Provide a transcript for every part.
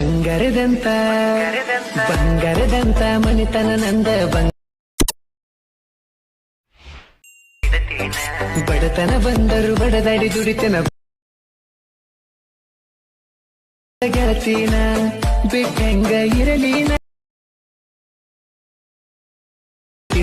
ಬಂಗಾರದಂತ ಬಂಗಾರದಂತ ಮನಿತನ ನಂದ ಬಡತನ ಬಂದರು ಬಡದಾಡಿ ದುಡಿತನ. ಗೆಳತೀನ ಬಿಟ್ಟಂಗ ಇರಲೀನ ಈ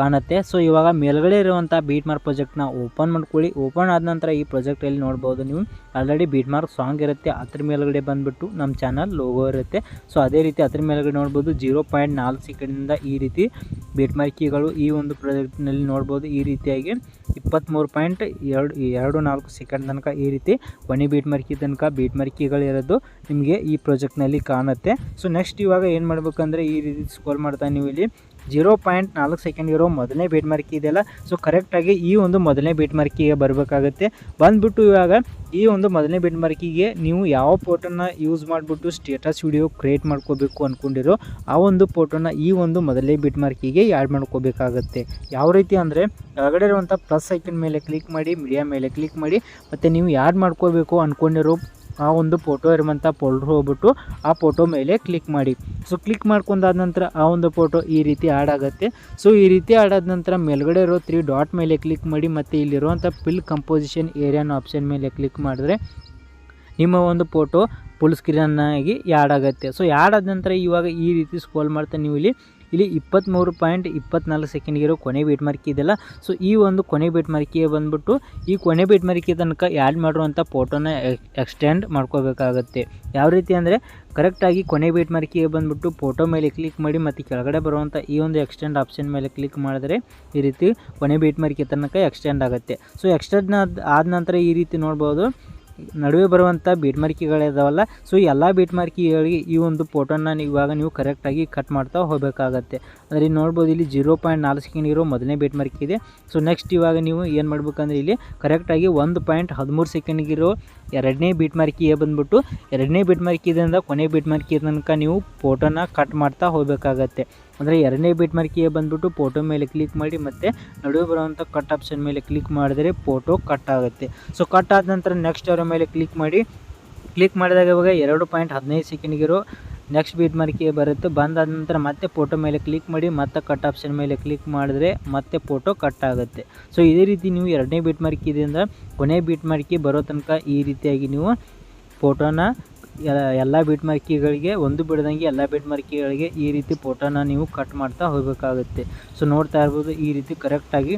ಕಾಣುತ್ತೆ. ಸೊ ಇವಾಗ ಮೇಲ್ಗಡೆ ಇರುವಂಥ ಬೀಟ್ ಮಾರ್ಕ್ ಪ್ರಾಜೆಕ್ಟ್ನ ಓಪನ್ ಮಾಡ್ಕೊಳ್ಳಿ. ಓಪನ್ ಆದ ನಂತರ ಈ ಪ್ರಾಜೆಕ್ಟಲ್ಲಿ ನೋಡ್ಬೋದು ನೀವು? ಆಲ್ರೆಡಿ ಬೀಟ್ ಮಾರ್ಕ್ ಸಾಂಗ್ ಇರುತ್ತೆ ಅದ್ರ ಮೇಲ್ಗಡೆ ಬಂದುಬಿಟ್ಟು ನಮ್ಮ ಚಾನಲ್ ಲೋಗೋ ಇರುತ್ತೆ. ಸೊ ಅದೇ ರೀತಿ ಅದ್ರ ಮೇಲ್ಗಡೆ ನೋಡ್ಬೋದು ಜೀರೋ ಪಾಯಿಂಟ್ ನಾಲ್ಕು ಸೆಕೆಂಡಿಂದ ಈ ರೀತಿ ಬೀಟ್ ಮಾರ್ಕಿಗಳು ಈ ಒಂದು ಪ್ರಾಜೆಕ್ಟ್ನಲ್ಲಿ ನೋಡ್ಬೋದು. ಈ ರೀತಿಯಾಗಿ ಇಪ್ಪತ್ತ್ಮೂರು ಪಾಯಿಂಟ್ ಎರಡು ಎರಡು ನಾಲ್ಕು ಸೆಕೆಂಡ್ ತನಕ ಈ ರೀತಿ ಒಣಿ ಬೀಟ್ ಮಾರ್ಕಿ ತನಕ ಬೀಟ್ ಮಾರ್ಕಿಗಳಿರೋದು ನಿಮಗೆ ಈ ಪ್ರಾಜೆಕ್ಟ್ನಲ್ಲಿ ಕಾಣುತ್ತೆ. ಸೊ ನೆಕ್ಸ್ಟ್ ಇವಾಗ ಏನು ಮಾಡಬೇಕಂದ್ರೆ ಈ ರೀತಿ ಸ್ಕೋಲ್ ಮಾಡ್ತಾ ನೀವು ಇಲ್ಲಿ ಜೀರೋ ಪಾಯಿಂಟ್ ನಾಲ್ಕು ಸೆಕೆಂಡ್ ಇರೋ ಮೊದಲನೇ ಬೀಟ್ ಮಾರ್ಕಿ ಇದೆಯಲ್ಲ ಸೊ ಕರೆಕ್ಟಾಗಿ ಈ ಒಂದು ಮೊದಲನೇ ಬೀಟ್ ಮಾರ್ಕಿಗೆ ಬರಬೇಕಾಗುತ್ತೆ. ಬಂದುಬಿಟ್ಟು ಇವಾಗ ಈ ಒಂದು ಮೊದಲನೇ ಬೀಟ್ ಮಾರ್ಕಿಗೆ ನೀವು ಯಾವ ಫೋಟೋನ ಯೂಸ್ ಮಾಡಿಬಿಟ್ಟು ಸ್ಟೇಟಸ್ ವಿಡಿಯೋ ಕ್ರಿಯೇಟ್ ಮಾಡ್ಕೋಬೇಕು ಅಂದ್ಕೊಂಡಿರೋ ಆ ಒಂದು ಫೋಟೋನ ಈ ಒಂದು ಮೊದಲನೇ ಬೀಟ್ ಮಾರ್ಕಿಗೆ ಆ್ಯಡ್ ಮಾಡ್ಕೋಬೇಕಾಗತ್ತೆ. ಯಾವ ರೀತಿ ಅಂದರೆ, ಒಳಗಡೆ ಇರುವಂಥ ಪ್ಲಸ್ ಐಕನ್ ಮೇಲೆ ಕ್ಲಿಕ್ ಮಾಡಿ ಮೀಡಿಯಾ ಮೇಲೆ ಕ್ಲಿಕ್ ಮಾಡಿ, ಮತ್ತು ನೀವು ಯಾಡ್ ಮಾಡ್ಕೋಬೇಕು ಅಂದ್ಕೊಂಡಿರೋ ಆ ಒಂದು ಫೋಟೋ ಇರುವಂಥ ಫೋಲ್ಡ್ರ್ ಹೋಗ್ಬಿಟ್ಟು ಆ ಫೋಟೋ ಮೇಲೆ ಕ್ಲಿಕ್ ಮಾಡಿ. ಸೊ ಕ್ಲಿಕ್ ಮಾಡ್ಕೊಂಡಾದ ನಂತರ ಆ ಒಂದು ಫೋಟೋ ಈ ರೀತಿ ಆ್ಯಡ್ ಆಗುತ್ತೆ. ಸೊ ಈ ರೀತಿ ಆ್ಯಡ್ ಆದ ನಂತರ ಮೇಲ್ಗಡೆ ಇರೋ ತ್ರೀ ಡಾಟ್ ಮೇಲೆ ಕ್ಲಿಕ್ ಮಾಡಿ ಮತ್ತು ಇಲ್ಲಿರುವಂಥ ಪಿಲ್ ಕಂಪೋಸಿಷನ್ ಏರಿಯಾನ ಆಪ್ಷನ್ ಮೇಲೆ ಕ್ಲಿಕ್ ಮಾಡಿದ್ರೆ ನಿಮ್ಮ ಒಂದು ಫೋಟೋ ಫುಲ್ ಸ್ಕ್ರೀನಾಗಿ ಆ್ಯಡ್ ಆಗುತ್ತೆ. ಸೊ ಆ್ಯಡ್ ಆದ ನಂತರ ಇವಾಗ ಈ ರೀತಿ ಸ್ಕೋಲ್ ಮಾಡ್ತಾ ನೀವು ಇಲ್ಲಿ ಇಲ್ಲಿ ಇಪ್ಪತ್ತ್ಮೂರು ಪಾಯಿಂಟ್ ಇಪ್ಪತ್ನಾಲ್ಕು ಸೆಕೆಂಡ್ಗೆ ಇರೋ ಕೊನೆ ಬೀಟ್ ಮಾರ್ಕಿ ಇದೆಯಲ್ಲ. ಸೊ ಈ ಒಂದು ಕೊನೆ ಬೀಟ್ ಮಾರ್ಕಿಗೆ ಬಂದ್ಬಿಟ್ಟು ಈ ಕೊನೆ ಬೀಟ್ ಮಾರ್ಕಿ ತನಕ ಆ್ಯಡ್ ಮಾಡಿರುವಂಥ ಫೋಟೋನ ಎಕ್ಸ್ಟೆಂಡ್ ಮಾಡ್ಕೋಬೇಕಾಗತ್ತೆ. ಯಾವ ರೀತಿ ಅಂದರೆ ಕರೆಕ್ಟಾಗಿ ಕೊನೆ ಬೀಟ್ ಮಾರ್ಕಿಗೆ ಬಂದ್ಬಿಟ್ಟು ಫೋಟೋ ಮೇಲೆ ಕ್ಲಿಕ್ ಮಾಡಿ ಮತ್ತು ಕೆಳಗಡೆ ಬರುವಂಥ ಈ ಒಂದು ಎಕ್ಸ್ಟೆಂಡ್ ಆಪ್ಷನ್ ಮೇಲೆ ಕ್ಲಿಕ್ ಮಾಡಿದ್ರೆ ಈ ರೀತಿ ಕೊನೆ ಬೀಟ್ ಮಾರ್ಕಿ ತನಕ ಎಕ್ಸ್ಟೆಂಡ್ ಆಗುತ್ತೆ. ಸೊ ಎಕ್ಸ್ಟೆಂಡ್ ಆದ ನಂತರ ಈ ರೀತಿ ನೋಡ್ಬೋದು. ನಡುವೆ ಬರುವಂಥ ಬೀಟ್ ಮಾರ್ಕಿಗಳಿದಾವಲ್ಲ ಸೊ ಎಲ್ಲ ಬೀಟ್ ಮಾರ್ಕಿಗಳಿಗೆ ಈ ಒಂದು ಫೋಟೋನ ಇವಾಗ ನೀವು ಕರೆಕ್ಟಾಗಿ ಕಟ್ ಮಾಡ್ತಾ ಹೋಗಬೇಕಾಗತ್ತೆ. ಅಂದರೆ ಇಲ್ಲಿ ನೋಡ್ಬೋದು ಇಲ್ಲಿ ಜೀರೋ ಪಾಯಿಂಟ್ ನಾಲ್ಕು ಸೆಕೆಂಡ್ ಇರೋ ಮೊದಲನೇ ಬೀಟ್ ಮಾರ್ಕ್ ಇದೆ. ಸೊ ನೆಕ್ಸ್ಟ್ ಇವಾಗ ನೀವು ಏನು ಮಾಡ್ಬೇಕಂದ್ರೆ ಇಲ್ಲಿ ಕರೆಕ್ಟಾಗಿ ಒಂದು ಪಾಯಿಂಟ್ ಹದಿಮೂರು ಸೆಕೆಂಡ್ಗಿರೋ ಎರಡನೇ ಬೀಟ್ ಮಾರ್ಕಿಗೆ ಬಂದ್ಬಿಟ್ಟು ಎರಡನೇ ಬೀಟ್ ಮಾರ್ಕಿದಿಂದ ಕೊನೆ ಬೀಟ್ ಮಾರ್ಕಿ ತನಕ ನೀವು ಫೋಟೋನ ಕಟ್ ಮಾಡ್ತಾ ಹೋಗಬೇಕಾಗತ್ತೆ. ಅಂದರೆ ಎರಡನೇ ಬಿಟ್ ಮಾರ್ಕಿಗೆ ಬಂದ್ಬಿಟ್ಟು ಫೋಟೋ ಮೇಲೆ ಕ್ಲಿಕ್ ಮಾಡಿ ಮತ್ತು ನಡುವೆ ಬರುವಂಥ ಕಟ್ ಆಪ್ಷನ್ ಮೇಲೆ ಕ್ಲಿಕ್ ಮಾಡಿದರೆ ಫೋಟೋ ಕಟ್ ಆಗುತ್ತೆ. ಸೊ ಕಟ್ ಆದ ನಂತರ ನೆಕ್ಸ್ಟ್ ಅವರ ಮೇಲೆ ಕ್ಲಿಕ್ ಮಾಡಿ. ಕ್ಲಿಕ್ ಮಾಡಿದಾಗ ಇವಾಗ ಎರಡು ಪಾಯಿಂಟ್ ಹದಿನೈದು ಸೆಕೆಂಡ್ಗಿರೋ ನೆಕ್ಸ್ಟ್ ಬೀಟ್ ಮಾರ್ಕಿಗೆ ಬರುತ್ತೆ. ಬಂದಾದ ನಂತರ ಮತ್ತೆ ಫೋಟೋ ಮೇಲೆ ಕ್ಲಿಕ್ ಮಾಡಿ, ಮತ್ತೆ ಕಟ್ ಆಪ್ಷನ್ ಮೇಲೆ ಕ್ಲಿಕ್ ಮಾಡಿದ್ರೆ ಮತ್ತೆ ಫೋಟೋ ಕಟ್ ಆಗುತ್ತೆ. ಸೊ ಇದೇ ರೀತಿ ನೀವು ಎರಡನೇ ಬೀಟ್ ಮಾರ್ಕಿದಿಂದ ಕೊನೆ ಬೀಟ್ ಮಾರ್ಕಿ ಬರೋ ತನಕ ಈ ರೀತಿಯಾಗಿ ನೀವು ಫೋಟೋನ ಎಲ್ಲ ಬಿಟ್ ಮಾರ್ಕಿಗಳಿಗೆ ಒಂದು ಬಿಡದಂಗೆ ಎಲ್ಲ ಬಿಟ್ ಮಾರ್ಕಿಗಳಿಗೆ ಈ ರೀತಿ ಫೋಟೋನ ನೀವು ಕಟ್ ಮಾಡ್ತಾ ಹೋಗಬೇಕಾಗುತ್ತೆ. ಸೊ ನೋಡ್ತಾ ಇರ್ಬೋದು ಈ ರೀತಿ ಕರೆಕ್ಟಾಗಿ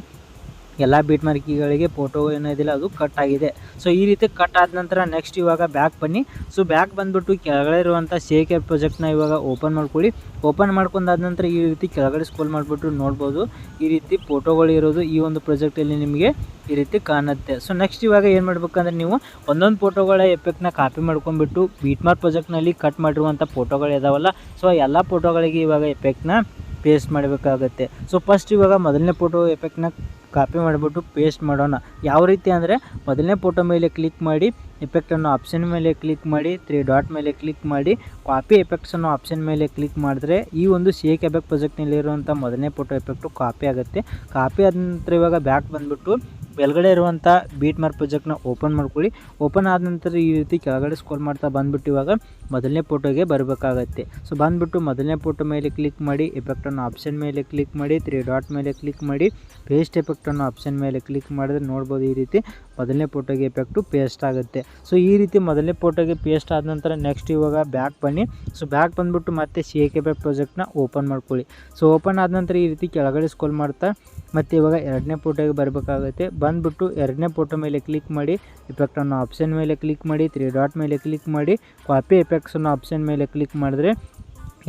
ಎಲ್ಲ ಬೀಟ್ ಮಾರ್ಕಿಗಳಿಗೆ ಫೋಟೋ ಏನಿದಿಲ್ಲ ಅದು ಕಟ್ ಆಗಿದೆ. ಸೊ ಈ ರೀತಿ ಕಟ್ ಆದ ನಂತರ ನೆಕ್ಸ್ಟ್ ಇವಾಗ ಬ್ಯಾಕ್ ಬನ್ನಿ. ಸೊ ಬ್ಯಾಕ್ ಬಂದುಬಿಟ್ಟು ಕೆಳಗಡೆ ಇರುವಂಥ ಆ್ಯಪ್ ಪ್ರಾಜೆಕ್ಟ್ನ ಇವಾಗ ಓಪನ್ ಮಾಡ್ಕೊಳ್ಳಿ. ಓಪನ್ ಮಾಡ್ಕೊಂಡಾದ ನಂತರ ಈ ರೀತಿ ಕೆಳಗಡೆ ಸ್ಕೋಲ್ ಮಾಡಿಬಿಟ್ಟು ನೋಡ್ಬೋದು. ಈ ರೀತಿ ಫೋಟೋಗಳು ಇರೋದು ಈ ಒಂದು ಪ್ರಾಜೆಕ್ಟಲ್ಲಿ ನಿಮಗೆ ಈ ರೀತಿ ಕಾಣುತ್ತೆ. ಸೊ ನೆಕ್ಸ್ಟ್ ಇವಾಗ ಏನು ಮಾಡ್ಬೇಕಂದ್ರೆ ನೀವು ಒಂದೊಂದು ಫೋಟೋಗಳ ಎಫೆಕ್ಟ್ನ ಕಾಪಿ ಮಾಡ್ಕೊಂಡ್ಬಿಟ್ಟು ಬೀಟ್ ಮಾರ್ಕ್ ಪ್ರಾಜೆಕ್ಟ್ನಲ್ಲಿ ಕಟ್ ಮಾಡಿರುವಂಥ ಫೋಟೋಗಳು ಇದಾವಲ್ಲ ಸೊ ಎಲ್ಲ ಫೋಟೋಗಳಿಗೆ ಇವಾಗ ಎಫೆಕ್ಟ್ನ ಪೇಸ್ಟ್ ಮಾಡಬೇಕಾಗತ್ತೆ. ಸೊ ಫಸ್ಟ್ ಇವಾಗ ಮೊದಲನೇ ಫೋಟೋ ಎಫೆಕ್ಟ್ನ ಕಾಪಿ ಮಾಡಿಬಿಟ್ಟು ಪೇಸ್ಟ್ ಮಾಡೋಣ. ಯಾವ ರೀತಿ ಅಂದರೆ ಮೊದಲನೇ ಫೋಟೋ ಮೇಲೆ ಕ್ಲಿಕ್ ಮಾಡಿ ಎಫೆಕ್ಟ್ ಅನ್ನೋ ಆಪ್ಷನ್ ಮೇಲೆ ಕ್ಲಿಕ್ ಮಾಡಿ ತ್ರೀ ಡಾಟ್ ಮೇಲೆ ಕ್ಲಿಕ್ ಮಾಡಿ ಕಾಪಿ ಎಫೆಕ್ಟ್ಸ್ ಅನ್ನೋ ಆಪ್ಷನ್ ಮೇಲೆ ಕ್ಲಿಕ್ ಮಾಡಿದ್ರೆ ಈ ಒಂದು ಸಿ ಎ ಕೆಬೆಕ್ ಪ್ರಾಜೆಕ್ಟ್ನಲ್ಲಿರುವಂಥ ಮೊದಲನೇ ಫೋಟೋ ಎಫೆಕ್ಟು ಕಾಪಿ ಆಗುತ್ತೆ. ಕಾಪಿ ಆದ ನಂತರ ಇವಾಗ ಬ್ಯಾಕ್ ಬಂದುಬಿಟ್ಟು ಮೇಲ್ಗಡೆ ಇರುವಂಥ ಬೀಟ್ ಮಾರ್ ಪ್ರಾಜೆಕ್ಟ್ನ ಓಪನ್ ಮಾಡ್ಕೊಳ್ಳಿ. ಓಪನ್ ಆದ ನಂತರ ಈ ರೀತಿ ಕೆಳಗಡೆ ಸ್ಕೋಲ್ ಮಾಡ್ತಾ ಬಂದ್ಬಿಟ್ಟು ಇವಾಗ ಮೊದಲನೇ ಫೋಟೋಗೆ ಬರಬೇಕಾಗತ್ತೆ. ಸೊ ಬಂದ್ಬಿಟ್ಟು ಮೊದಲನೇ ಫೋಟೋ ಮೇಲೆ ಕ್ಲಿಕ್ ಮಾಡಿ ಎಫೆಕ್ಟ್ ಅನ್ನೋ ಆಪ್ಷನ್ ಮೇಲೆ ಕ್ಲಿಕ್ ಮಾಡಿ ತ್ರೀ ಡಾಟ್ ಮೇಲೆ ಕ್ಲಿಕ್ ಮಾಡಿ ಪೇಸ್ಟ್ ಎಫೆಕ್ಟ್ ಅನ್ನೋ ಆಪ್ಷನ್ ಮೇಲೆ ಕ್ಲಿಕ್ ಮಾಡಿದ್ರೆ ನೋಡ್ಬೋದು ಈ ರೀತಿ ಮೊದಲನೇ ಫೋಟೋಗೆ ಎಫೆಕ್ಟು ಪೇಸ್ಟ್ ಆಗುತ್ತೆ. ಸೊ ಈ ರೀತಿ ಮೊದಲನೇ ಫೋಟೋಗೆ ಪೇಸ್ಟ್ ಆದ ನಂತರ ನೆಕ್ಸ್ಟ್ ಇವಾಗ ಬ್ಯಾಕ್ ಬನ್ನಿ. ಸೊ ಬ್ಯಾಕ್ ಬಂದ್ಬಿಟ್ಟು ಮತ್ತೆ ಸಿ ಎ ಕೆ ಬ್ಯಾಕ್ ಪ್ರಾಜೆಕ್ಟ್ನ ಓಪನ್ ಮಾಡ್ಕೊಳ್ಳಿ. ಸೊ ಓಪನ್ ಆದ ನಂತರ ಈ ರೀತಿ ಕೆಳಗಡೆ ಸ್ಕೋಲ್ ಮಾಡ್ತಾ ಮತ್ತು ಇವಾಗ ಎರಡನೇ ಫೋಟೋಗೆ ಬರಬೇಕಾಗುತ್ತೆ. ಬಂದ್ಬಿಟ್ಟು ಎರಡನೇ ಫೋಟೋ ಮೇಲೆ ಕ್ಲಿಕ್ ಮಾಡಿ ಇಫೆಕ್ಟ್ ಅನ್ನೋ ಆಪ್ಷನ್ ಮೇಲೆ ಕ್ಲಿಕ್ ಮಾಡಿ ತ್ರೀ ಡಾಟ್ ಮೇಲೆ ಕ್ಲಿಕ್ ಮಾಡಿ ಕಾಪಿ ಎಫೆಕ್ಟ್ಸ್ ಅನ್ನೋ ಆಪ್ಷನ್ ಮೇಲೆ ಕ್ಲಿಕ್ ಮಾಡಿದ್ರೆ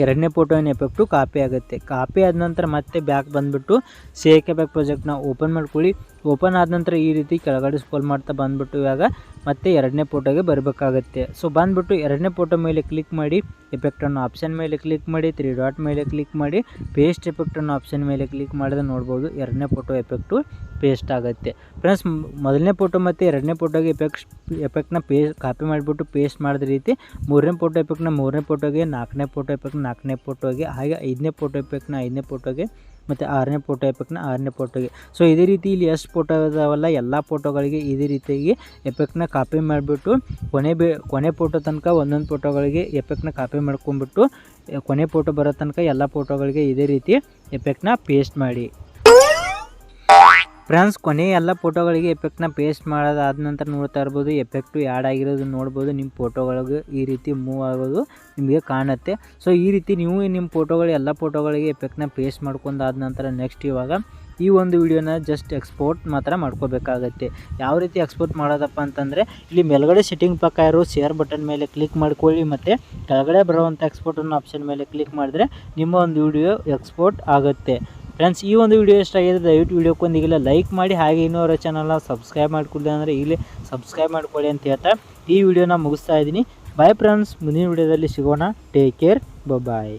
ಎರಡನೇ ಫೋಟೋವಿನ ಎಫೆಕ್ಟು ಕಾಪಿ ಆಗುತ್ತೆ. ಕಾಪಿ ಆದ ನಂತರ ಮತ್ತೆ ಬ್ಯಾಕ್ ಬಂದುಬಿಟ್ಟು ಸೇಕ್ ಬ್ಯಾಕ್ ಪ್ರಾಜೆಕ್ಟ್ನ ಓಪನ್ ಮಾಡ್ಕೊಳ್ಳಿ. ಓಪನ್ ಆದ ನಂತರ ಈ ರೀತಿ ಕೆಳಗಡೆ ಸ್ಕೋಲ್ ಮಾಡ್ತಾ ಬಂದ್ಬಿಟ್ಟು ಇವಾಗ ಮತ್ತೆ ಎರಡನೇ ಫೋಟೋಗೆ ಬರಬೇಕಾಗುತ್ತೆ. ಸೊ ಬಂದುಬಿಟ್ಟು ಎರಡನೇ ಫೋಟೋ ಮೇಲೆ ಕ್ಲಿಕ್ ಮಾಡಿ ಎಫೆಕ್ಟ್ ಅನ್ನೋ ಆಪ್ಷನ್ ಮೇಲೆ ಕ್ಲಿಕ್ ಮಾಡಿ ತ್ರೀ ಡಾಟ್ ಮೇಲೆ ಕ್ಲಿಕ್ ಮಾಡಿ ಪೇಸ್ಟ್ ಎಫೆಕ್ಟ್ ಅನ್ನೋ ಆಪ್ಷನ್ ಮೇಲೆ ಕ್ಲಿಕ್ ಮಾಡಿದ್ರೆ ನೋಡ್ಬೋದು ಎರಡನೇ ಫೋಟೋ ಎಫೆಕ್ಟು ಪೇಸ್ಟ್ ಆಗುತ್ತೆ. ಫ್ರೆಂಡ್ಸ್ ಮೊದಲನೇ ಫೋಟೋ ಮತ್ತು ಎರಡನೇ ಫೋಟೋಗೆ ಎಫೆಕ್ಟ್ ಎಫೆಕ್ಟ್ನ ಪೇ ಕಾಪಿ ಮಾಡಿಬಿಟ್ಟು ಪೇಸ್ಟ್ ಮಾಡಿದ ರೀತಿ ಮೂರನೇ ಫೋಟೋ ಎಫೆಕ್ಟ್ನ ಮೂರನೇ ಫೋಟೋಗೆ, ನಾಲ್ಕನೇ ಫೋಟೋ ಎಫೆಕ್ಟ್ ನಾಲ್ಕನೇ ಫೋಟೋಗೆ, ಹಾಗೆ ಐದನೇ ಫೋಟೋ ಎಫೆಕ್ಟ್ನ ಐದನೇ ಫೋಟೋಗೆ ಮತ್ತು ಆರನೇ ಫೋಟೋ ಎಫೆಕ್ಟ್ನ ಆರನೇ ಫೋಟೋಗೆ ಸೊ ಇದೇ ರೀತಿ ಇಲ್ಲಿ ಎಷ್ಟು ಫೋಟೋ ಇದಾವಲ್ಲ, ಎಲ್ಲ ಫೋಟೋಗಳಿಗೆ ಇದೇ ರೀತಿಯಾಗಿ ಎಫೆಕ್ಟ್ನ ಕಾಪಿ ಮಾಡಿಬಿಟ್ಟು, ಕೊನೆ ಬೇ, ಕೊನೆ ಫೋಟೋ ತನಕ ಒಂದೊಂದು ಫೋಟೋಗಳಿಗೆ ಎಫೆಕ್ಟ್ನ ಕಾಪಿ ಮಾಡ್ಕೊಂಬಿಟ್ಟು ಕೊನೆ ಫೋಟೋ ಬರೋ ತನಕ ಎಲ್ಲ ಫೋಟೋಗಳಿಗೆ ಇದೇ ರೀತಿ ಎಫೆಕ್ಟ್ನ ಪೇಸ್ಟ್ ಮಾಡಿ. ಫ್ರೆಂಡ್ಸ್ ಕೊನೆ ಎಲ್ಲ ಫೋಟೋಗಳಿಗೆ ಎಫೆಕ್ಟ್ನ ಪೇಸ್ಟ್ ಮಾಡೋದಾದ ನಂತರ ನೋಡ್ತಾ ಇರ್ಬೋದು. ಎಫೆಕ್ಟು ಆ್ಯಡ್ ಆಗಿರೋದು ನೋಡ್ಬೋದು. ನಿಮ್ಮ ಫೋಟೋಗಳಿಗೆ ಈ ರೀತಿ ಮೂವ್ ಆಗೋದು ನಿಮಗೆ ಕಾಣುತ್ತೆ. ಸೊ ಈ ರೀತಿ ನೀವು ನಿಮ್ಮ ಫೋಟೋಗಳು, ಎಲ್ಲ ಫೋಟೋಗಳಿಗೆ ಎಫೆಕ್ಟ್ನ ಪೇಸ್ಟ್ ಮಾಡ್ಕೊಂಡಾದ ನಂತರ ನೆಕ್ಸ್ಟ್ ಇವಾಗ ಈ ಒಂದು ವಿಡಿಯೋನ ಜಸ್ಟ್ ಎಕ್ಸ್ಪೋರ್ಟ್ ಮಾತ್ರ ಮಾಡ್ಕೋಬೇಕಾಗತ್ತೆ. ಯಾವ ರೀತಿ ಎಕ್ಸ್ಪೋರ್ಟ್ ಮಾಡೋದಪ್ಪ ಅಂತಂದರೆ, ಇಲ್ಲಿ ಮೇಲ್ಗಡೆ ಸೆಟ್ಟಿಂಗ್ ಪಕ್ಕ ಇರೋ ಶೇರ್ ಬಟನ್ ಮೇಲೆ ಕ್ಲಿಕ್ ಮಾಡ್ಕೊಳ್ಳಿ ಮತ್ತು ಕೆಳಗಡೆ ಬರುವಂಥ ಎಕ್ಸ್ಪೋರ್ಟ್ ಅನ್ನೋ ಆಪ್ಷನ್ ಮೇಲೆ ಕ್ಲಿಕ್ ಮಾಡಿದ್ರೆ ನಿಮ್ಮ ಒಂದು ವಿಡಿಯೋ ಎಕ್ಸ್ಪೋರ್ಟ್ ಆಗುತ್ತೆ. ಫ್ರೆಂಡ್ಸ್ ಈ ಒಂದು ವಿಡಿಯೋ ಇಷ್ಟ ಆಗಿದೆ ದಯವಿಟ್ಟು ವಿಡಿಯೋಕ್ಕೊಂದಿಗೆಲ್ಲ ಲೈಕ್ ಮಾಡಿ, ಹಾಗೆ ಇನ್ನೂರ ಚಾನಲ್ನ ಸಬ್ಸ್ಕ್ರೈಬ್ ಮಾಡ್ಕೊಳ್ಳಿ ಅಂದರೆ ಈಗಲೇ ಸಬ್ಸ್ಕ್ರೈಬ್ ಮಾಡ್ಕೊಳ್ಳಿ ಅಂತ ಹೇಳ್ತಾ ಈ ವಿಡಿಯೋನ ಮುಗಿಸ್ತಾ ಇದ್ದೀನಿ. ಬಾಯ್ ಫ್ರೆಂಡ್ಸ್ ಮುಂದಿನ ವಿಡಿಯೋದಲ್ಲಿ ಸಿಗೋಣ. Take care bye